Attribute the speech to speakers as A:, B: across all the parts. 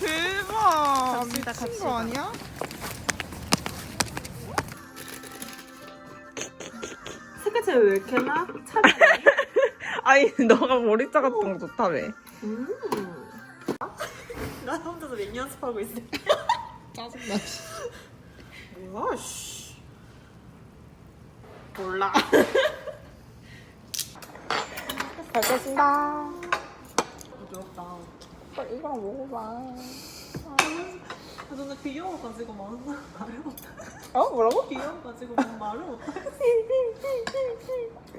A: 대박.
B: 갑시다,
A: 미친
B: 갑시다.
A: 거 아니야?
B: 색깔 차이 왜 이렇게 나? 차가
A: 아니 너가 머리 자갔던 거 좋다며.
B: 음. 나 혼자서 몇 연습하고 있어.
A: 짜증나.
B: 뭐야, 씨. 몰라.
A: 잘 먹겠습니다.
B: 부드럽다.
A: 빨리 이거랑 먹어봐.
B: 아, 저는 귀여워 가지고 막 말을 못해.
A: 어 뭐라고?
B: 귀여워 가지고 막 말을 못해.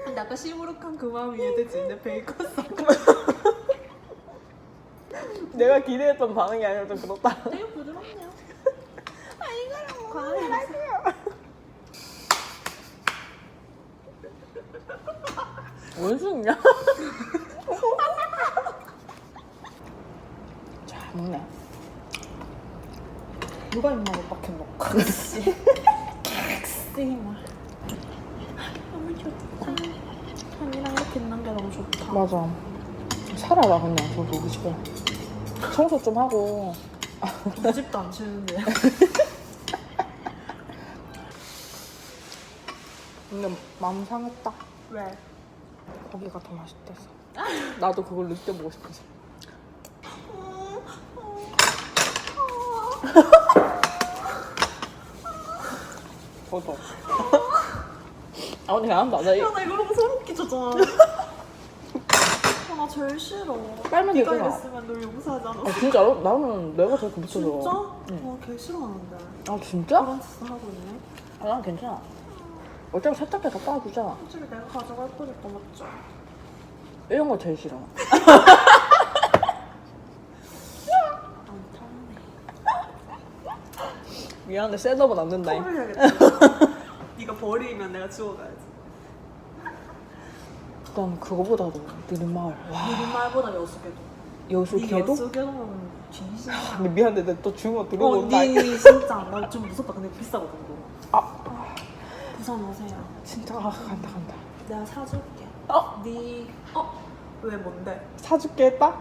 B: 근데 아까 시무룩한 그 마음이 이해되지? 내 베이컨 싹.
A: 내가 기대했던 반응이 아니라 좀 그렇다.
B: 되게 부드럽네요.
A: 아 이거랑
B: 과일.
A: 원숭이냐? 잘 먹네. 누가 입맛을 빡해 먹고.
B: 그렇지. 엑스이마. 너무 좋다. 향이랑 이렇게 있는 게 너무 좋다.
A: 맞아. 살아라 그냥 저기 우리 집에. 청소 좀 하고.
B: 이 집도 안 치는데.
A: 근데 마음 상했다.
B: 왜?
A: 거기가 더 맛있대서. 나도 그걸 느껴보고 싶어서. 저도. 아 근데 그냥 나 이-
B: 야, 나 이거 너무 소름 끼쳤잖아. 제일 싫어.
A: 빨면
B: 네가
A: 되잖아.
B: 이랬으면 널 않았어.
A: 아 진짜로? 나는 내가 더 붙여줘.
B: 진짜?
A: 응.
B: 와, 개 싫어하는데.
A: 아 진짜?
B: 그런 짓 하고 있네.
A: 아, 난 괜찮아. 어차피 세탁기 다 빠주잖아.
B: 솔직히 내가 가져갈 거니까 맞죠?
A: 이런 거 제일 싫어.
B: 안.
A: 미안한데 셋업은 안.
B: 털을 해야겠다. 네가 버리면 내가 지워가야지.
A: 난 그거보다도 느린 마을. 와,
B: 느린 말보다 여수개도.
A: 여수
B: 네
A: 개도?
B: 여수개도는 진심이야.
A: 근데 미안한데 내가 또 주문
B: 어,
A: 들어온다.
B: 니 진짜 나 좀 무섭다. 근데 비싸거든 그거.
A: 아,
B: 부산 오세요.
A: 진짜 아, 간다 간다.
B: 내가 사줄게.
A: 어?
B: 네. 어? 왜 뭔데?
A: 사줄게 했다?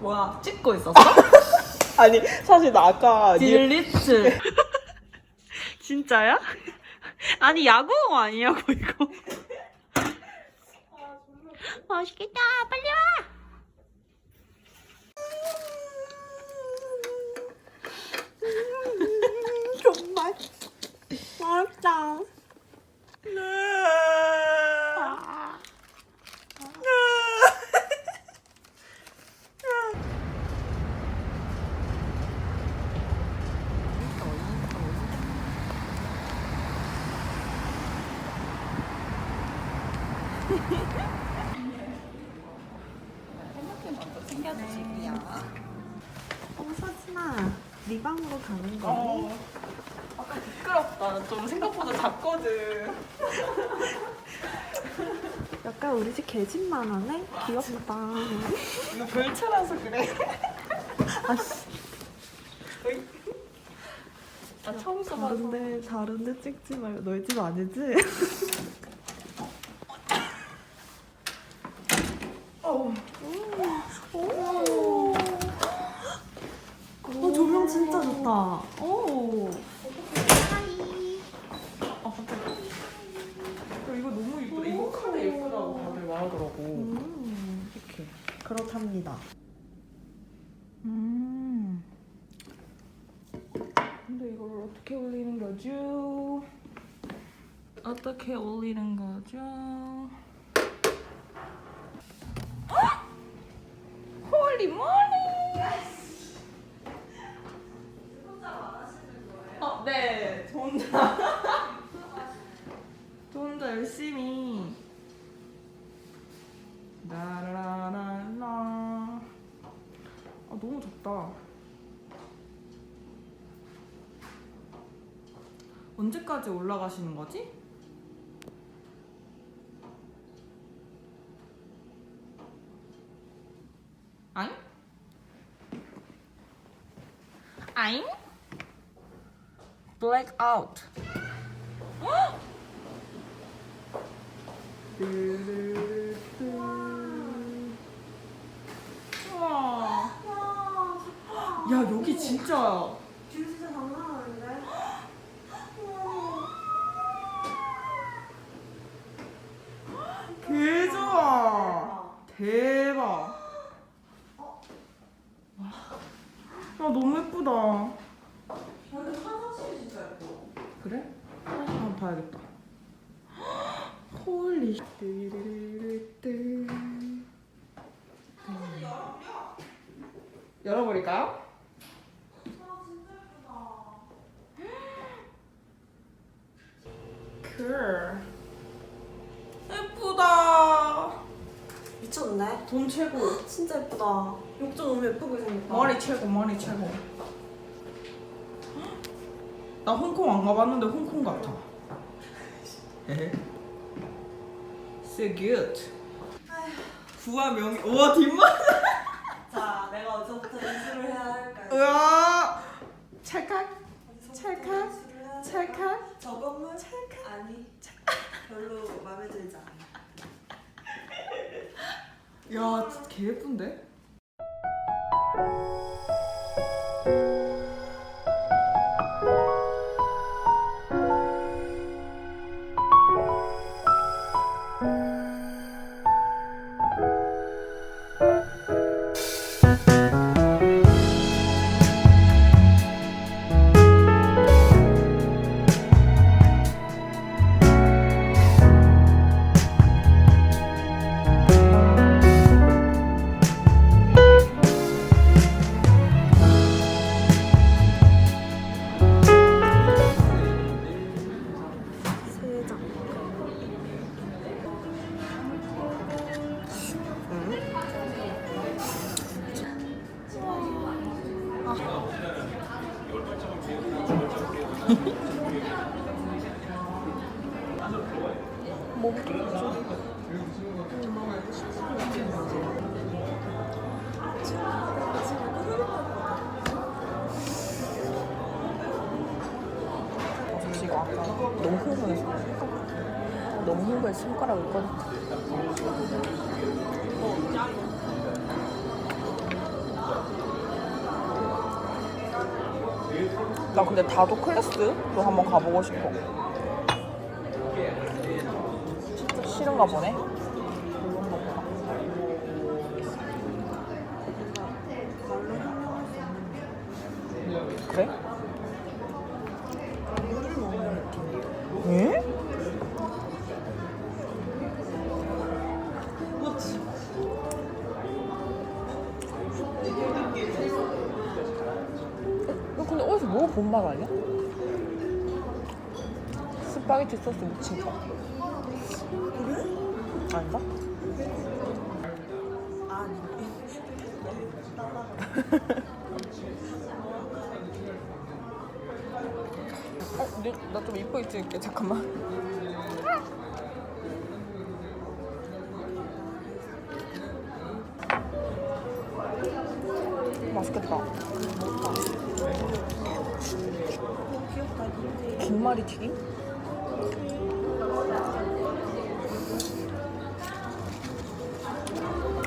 B: 뭐야? 찍고 있었어?
A: 아니 사실 나 아까 니-
B: 딜리트. 진짜야? 아니 야구공 아니냐고 이거. 맛있겠다. 빨리 와. 정말 맛있다. 어 서진아, 네 방으로 가는 거니?
A: 아까 부끄럽다. 좀 생각보다 작거든.
B: 약간 우리 집 개집만 하네? 귀엽다.
A: 이거 별차라서 그래.
B: 아씨.
A: 나 처음 써봐서.
B: 다른데 다른데 찍지 말고 너희 집 아니지?
A: 어.
B: 오. 어 조명 진짜 좋다. 오.
A: 아 깜짝이야. 야, 이거 너무 이쁘다. 이거 카드 예쁘다고 다들 말 하더라고.
B: 음.
A: 이렇게.
B: 그렇답니다.
A: 음. 근데 이걸 어떻게 올리는 거죠? 어떻게 올리는 거죠? 홀리 모리!
B: 어, 네. 저 혼자. 저 혼자 열심히.
A: 너무 덥다. 언제까지 올라가시는 거지? 아잉? 아잉? 블랙 아웃. 우와. 야 여기 진짜
B: 뷰 진짜 장난 아닌데?
A: 개 좋아. 대박. 와. 야 너무 예쁘다.
B: 여기 화장실이 진짜 예뻐.
A: 그래? 한번 봐야겠다. 홀리. 뚜루루뚜. 열어버릴까요? 그 예쁘다.
B: 미쳤네.
A: 돈 최고.
B: 진짜 예쁘다. 욕조 너무 예쁘게 생겼다.
A: 머리 최고, 머리 최고. 나 홍콩 안 가봤는데 홍콩 같아. So good. 구와 명이. 우와 뒷만.
B: 자, 내가 어제부터 연습을 해야 할까요?
A: 우와. 찰칵.
B: 아니, 별로 마음에 들지 않아.
A: 야, 개 예쁜데? 너무 흥분해서 너무 흥분해서 손가락을 꺼냈다. 나 근데 다도 클래스도 한번 가보고 싶어. 싫은가 보네. 어디서 뭐본말 아니야? 스파게티 소스 묻힌 거. 아닌가?
B: 아니.
A: 어, 나좀 이쁘게 찍을게. 잠깐만. 맛있겠다.
B: 귀엽다.
A: 김말이 튀김?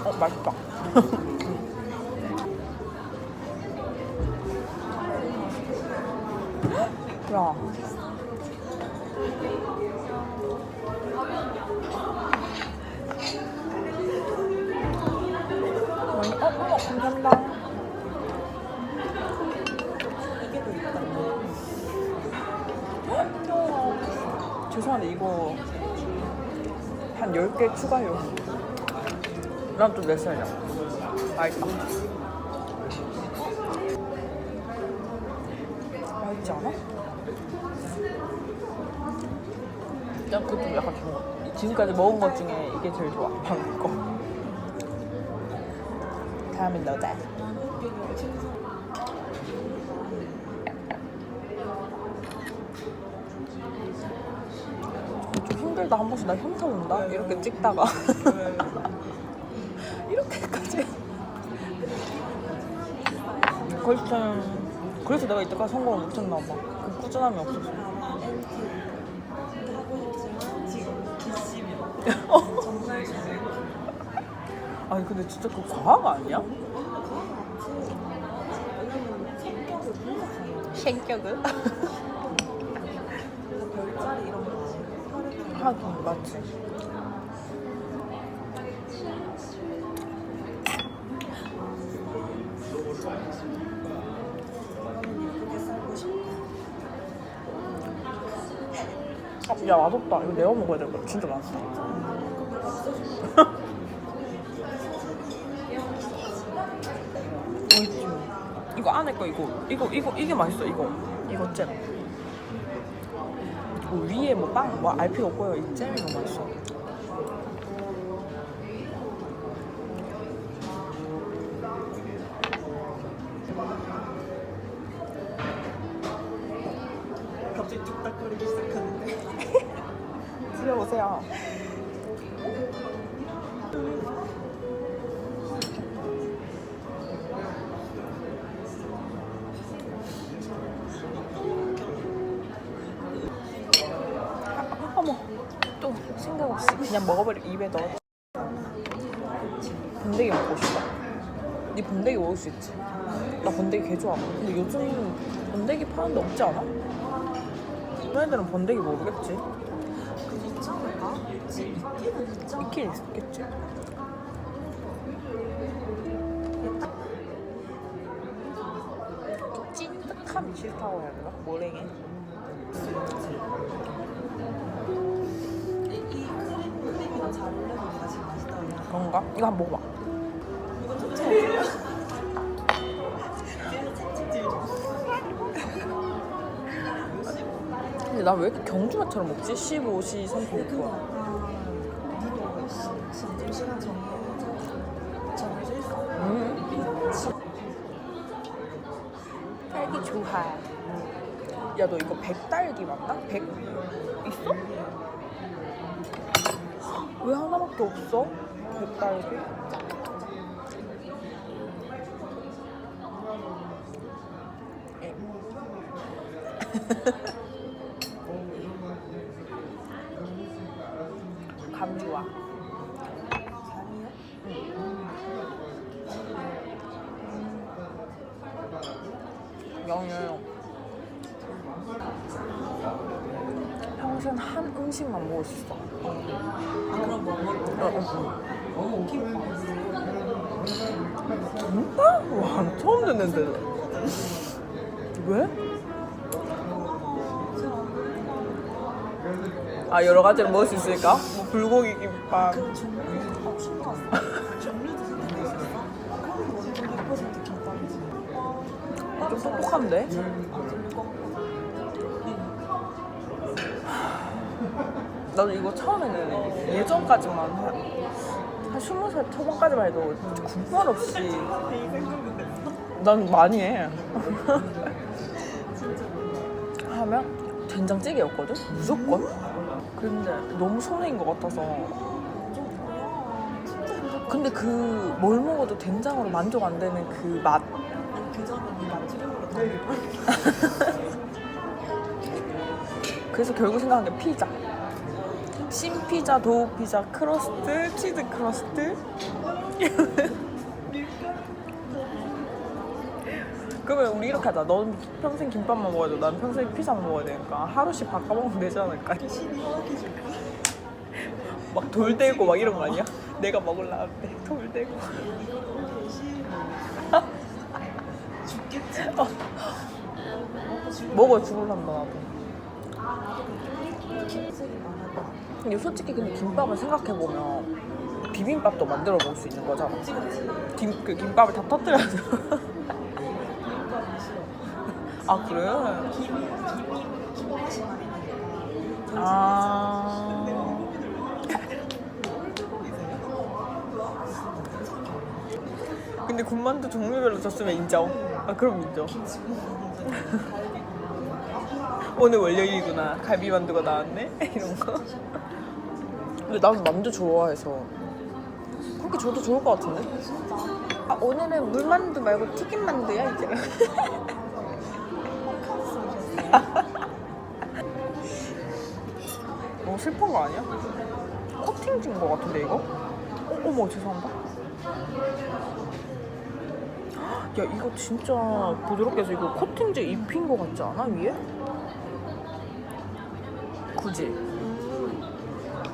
A: 어, 맛있다. 추가요. 난좀몇 살이야? 맛있다. 맛있지 않아? 난 그거 좀 약간 같아. 지금까지 먹은 것 중에 이게 제일 좋아. 방금 거. 다음엔 너다. 좀 힘들다 한 번씩 나 현타 온다 이렇게 찍다가 이렇게까지 그렇지. 그래서 내가 이때까지 성공을 못했나 봐. 그 꾸준함이 없어서. 아니 근데 진짜 그 과학 아니야?
B: 하는
A: 하긴 맞지. 야 맛없다. 이거 내가 먹어야 될 거야. 진짜 맛있다. 맛있지. 이거 안에 거 이거 이거 이거 이게 맛있어 이거 이거 잼. 뭐 위에 뭐 빵뭐 알 필요 없고요. 이 잼이 너무 맛있어. 번데기 개 좋아. 근데 요즘 번데기 파는 데 없지 않아? 너네들은 번데기 모르겠지?
B: 그 있잖아. 있기는 있잖아.
A: 있긴 있겠지. 찐득함이 싫다고 해야 되나?
B: 그냥.
A: 그런가? 이거 한번 먹어봐. 나왜 이렇게 경주마처럼 먹지? 15시 36분.
B: 그거 약간 니도 시- 점심 시간 정해 정해져 있어.
A: 음. 딸기 좋아. 야, 너 이거 백딸기 맞나? 백 있어? 왜 하나밖에 없어? 백딸기? 에.
B: 김밥?
A: 와, 처음 듣는데. 왜? 아, 여러 가지를 먹을 수 있으니까? 뭐 불고기 김밥.
B: 그 종류 어 신기하다. 종류도 생각해 있었어? 그럼 완전 100% 김밥이지.
A: 좀 똑똑한데?
B: 아 좀
A: 나도 이거 처음에는 예전까지만 한, 한 20살 초반까지만 해도 군말 없이 난 많이 해. 하면 된장찌개였거든? 무조건? 근데 너무 손해인 것 같아서. 근데 그 뭘 먹어도 된장으로 만족 안 되는 그 맛.
B: 그.
A: 그래서 결국 생각한 게 피자. 신피자, 도우피자, 크러스트, 치즈 크러스트. 그러면 우리 이렇게 하자. 넌 평생 김밥만 먹어야 돼. 난 평생 피자만 먹어야 되니까 하루씩 바꿔먹으면 되지 않을까?
B: 신이 허락해줄까?
A: 막돌 대고 막 이런 거 아니야? 내가 먹을라는데 돌 대고.
B: 죽겠지.
A: 어. 먹어 죽을란다 나도. 근데 솔직히 근데 김밥을 생각해 보면 비빔밥도 만들어 먹을 수 있는 거잖아. 김, 그 김밥을 다 터뜨려서. 아 그래?
B: 김이 김이 김맛이 많이 나니까.
A: 아. 근데 군만두 종류별로 줬으면 인정. 아 그럼 인정. 오늘 월요일이구나. 갈비만두가 나왔네. 이런 거. 근데 나는 만두 좋아해서 그렇게 줘도 좋을 것 같은데.
B: 진짜.
A: 아, 오, 오늘은 물만두 말고 튀김만두야 이제. 너무 슬픈 거 아니야? 코팅 진거 같은데 이거? 어, 어머 죄송합니다. 야 이거 진짜 부드럽게 해서 이거 코팅제 입힌 거 같지 않아 위에? 굳이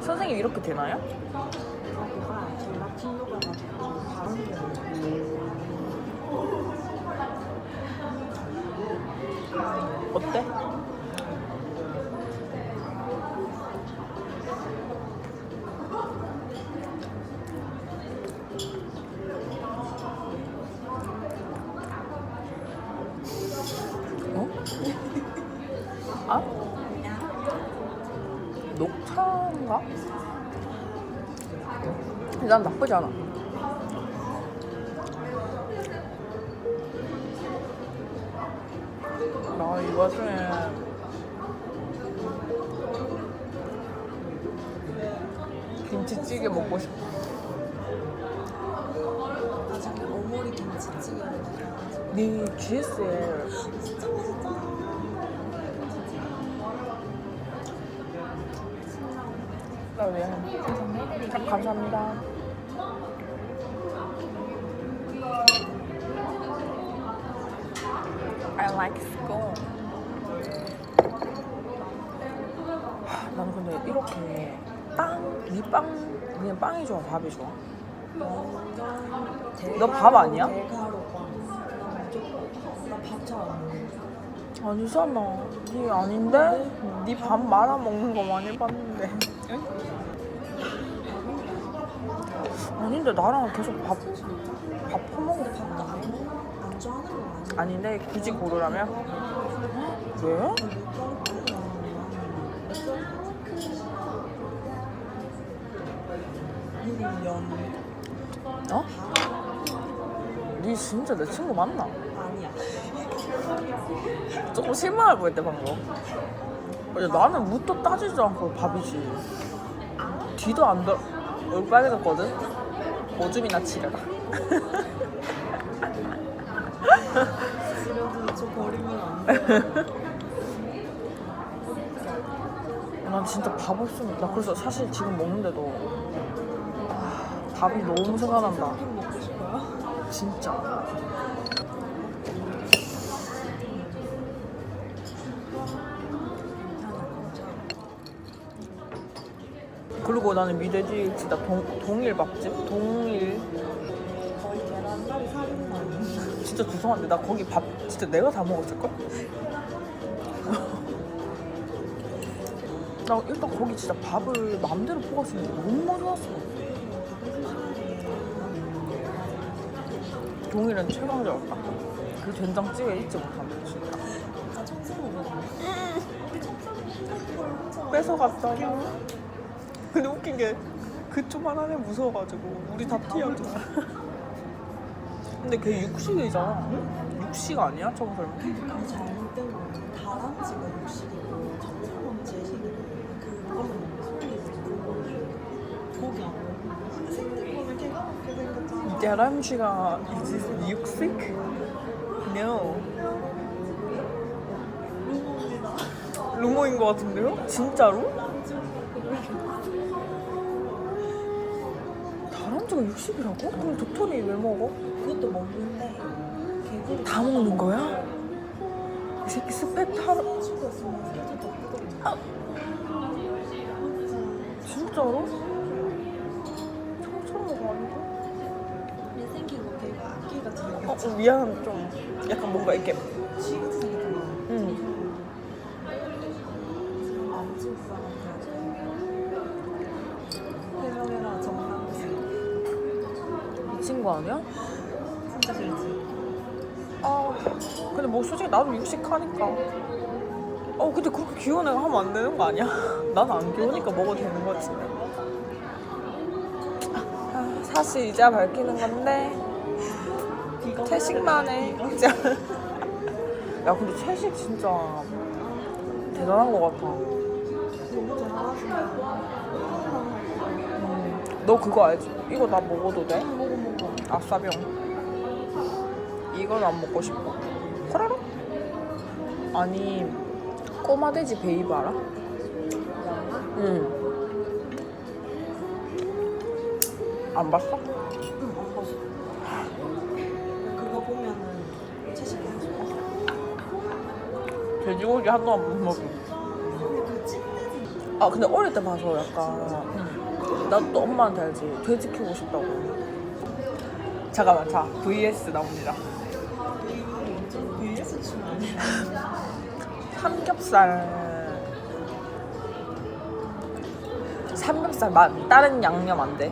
A: 선생님 이렇게 되나요? 어때? 어? 아? 녹차인가? 난 나쁘지 않아. 나이 와중에
B: 나
A: 왜? 참 감사합니다. I like school. 하, 나는 근데 이렇게 빵, 이 빵 그냥 빵이 좋아, 밥이 좋아. 아니야?
B: 잘안 먹어
A: 아니잖아. 니 아닌데? 니 밥 말아 먹는 거 많이 봤는데. 아닌데 나랑 계속 밥, 밥.
B: 근데 밥도 안 안 좋아하는 거 아니야
A: 아닌데 굳이 고르라면? 왜?
B: 면
A: 어? 니 진짜 내 친구 맞나?
B: 아니야
A: 조금 실망할 뻔했대 방금 근데 나는 묻도 따지지도 않고 밥이지 뒤도 안 덜... 얼굴 빨개졌거든? 오줌이나 치려라
B: 안돼
A: 난 진짜 밥 없으면 나 그래서 사실 지금 먹는데도 아, 밥이 너무 생각난다? 진짜 그리고 나는 미래지. 진짜 동, 동일 밥집? 동일.
B: 거의 계란말이 사는 거 아니야?
A: 진짜 죄송한데 나 거기 밥 진짜 내가 다 먹었을걸? 나 일단 거기 진짜 밥을 마음대로 게 너무 좋았어 동일은 최강자였다. 그 된장찌개 잊지 못한다 진짜.
B: 나 청소 먹어
A: 뺏어갔잖아 근데 웃긴 게 그쪽만 안에 무서워가지고 우리 다 피하잖아 근데 걔 육식이잖아 육식 아니야? 저거 설마?
B: 그 잘못 된 거 다람쥐가 육식이고 청소는 제식이고 그거는 소리지 고기 안 먹어 생긴 거는 개가 먹게 생겼잖아
A: 다람쥐가 is 육식? No
B: 루몬이다
A: 루모인 것 같은데요? 진짜로? 다람쥐가 육식이라고? 그럼 도토리 왜 먹어?
B: 그것도 먹는데 개구리
A: 다 먹는 거야? 이 새끼
B: 더 뜯어
A: 아. 진짜로? 처음처럼 먹어 아니고?
B: 얘 생긴 거 걔가 악기 같은 거
A: 어, 어 미안 좀 약간 뭔가 이렇게 솔직히 나도 육식하니까 어 근데 그렇게 귀여운 애가 하면 안 되는 거 아니야? 나는 안 귀여우니까 먹어도 되는 거지 아, 사실 이제 밝히는 건데 채식만 해 이제 야 근데 채식 진짜 대단한 거 같아 음, 너 그거 알지? 이거 나 먹어도 돼? 아싸병 이건 안 먹고 싶어. 코라로? 아니 꼬마돼지 베이브 알아? 응. 안 봤어?
B: 응, 안 봤어. 그거 보면은 채식해서.
A: 돼지고기 한도 안 먹어.
B: 그 찐돼지
A: 아 근데 어릴 때 봐서 약간 나도 또 엄마한테 알지 돼지 키우고 싶다고. 잠깐만 자 VS 나옵니다. 삼겹살. 삼겹살만 다른 양념 안 돼.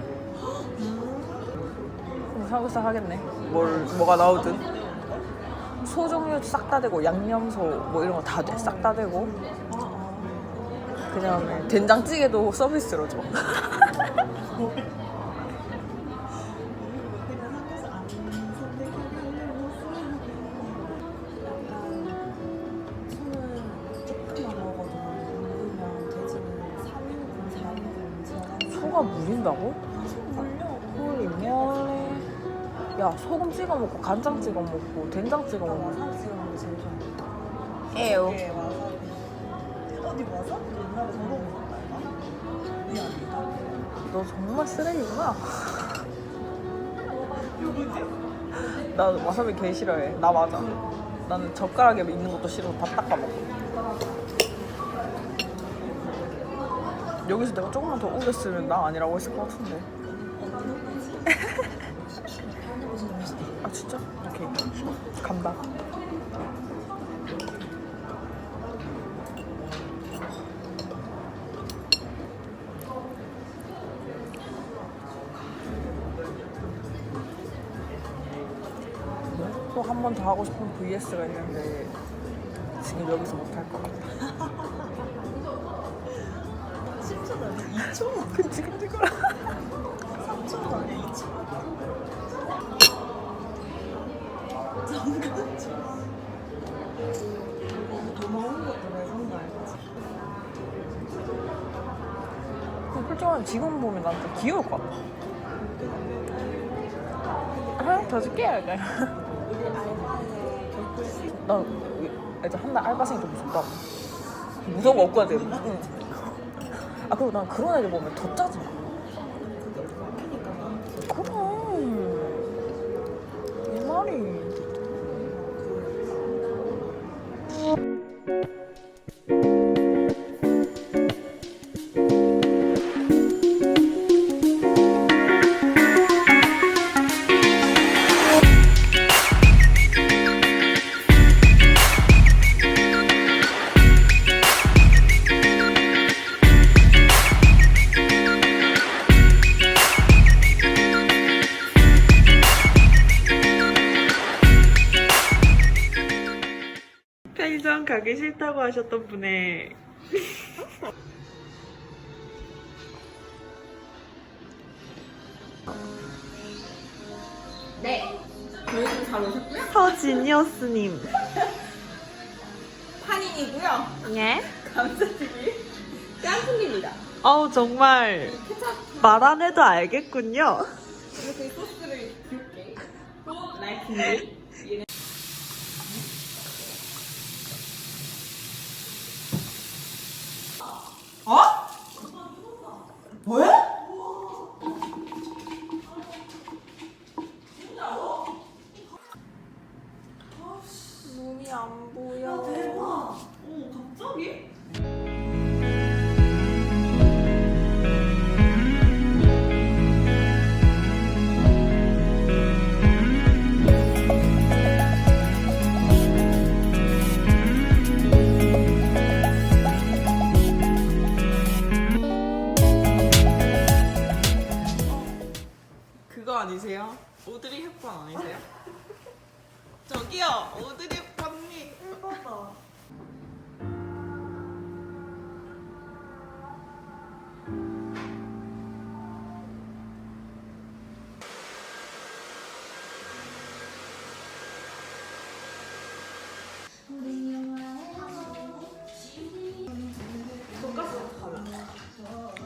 A: 그럼 삼겹살 하겠네. 뭘 뭐가 나오든 소 종류 싹 다 되고 양념소 뭐 이런 거 다 돼. 싹 다 되고 그다음에 된장찌개도 서비스로 줘. 간장 찍어 먹고 된장 찍어 먹고.
B: 와사비 찍어 먹는 게 제일 좋아
A: 에요.
B: 이게 와사비 어디 와사비 옛날에 거 먹었나? 이 아니다
A: 너 정말 쓰레기구나. 나 와사비 개 싫어해. 나 맞아. 나는 젓가락에 있는 것도 싫어서 다 닦아 먹어. 여기서 내가 조금만 더 우겼으면 나 아니라고 했을 것 같은데. 아 진짜? 오케이. 간다. 또 한 번 더 하고 싶은 VS가 있는데 지금 여기서 못 할 것 같아.
B: 10초도 아니야 2초?
A: 그치 그치 그래. 솔직히 지금 보면 난좀 귀여울 것 같아. 하나 더 줄게 약간. 나 이제 한달 알바생이 더 무섭다. 무서운 거 없거든. 응. 아 그리고 난 그런 애들 보면 더 짜증나. 편의점 가기 싫다고 하셨던 분의
C: 네. 저희도 잘 오셨고요.
B: 서지니어스님
C: 판인이고요.
B: 예?
C: 감자튀김. 깐풍기입니다.
B: 어우 정말 말안 해도 알겠군요
C: 이렇게 소스를 굵게. 또 라이 킹. 얘는
A: 눈이 안 보여.
B: 대박 오 갑자기?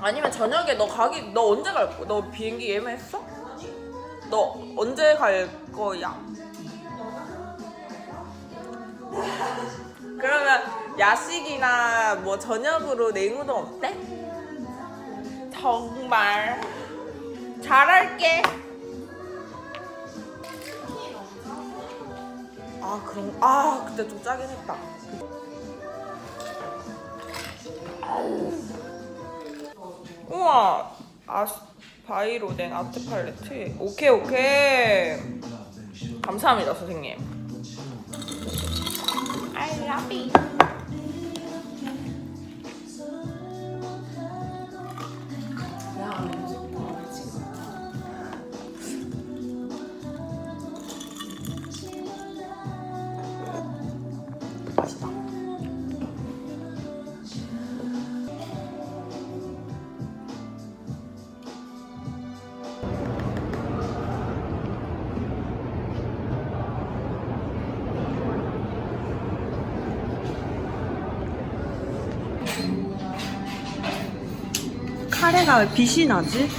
A: 아니면 저녁에 너 가기 너 언제 갈 거야? 너 비행기 예매했어? 너 언제 갈 거야? 그러면 야식이나 뭐 저녁으로 냉우동 어때? 정말 잘할게. 아 그럼 아 근데 좀 짜긴 했다. 우 와아 바이로덴 아트 팔레트 오케이 오케이 감사합니다 선생님. I love it.
B: 왜 빛이 나지?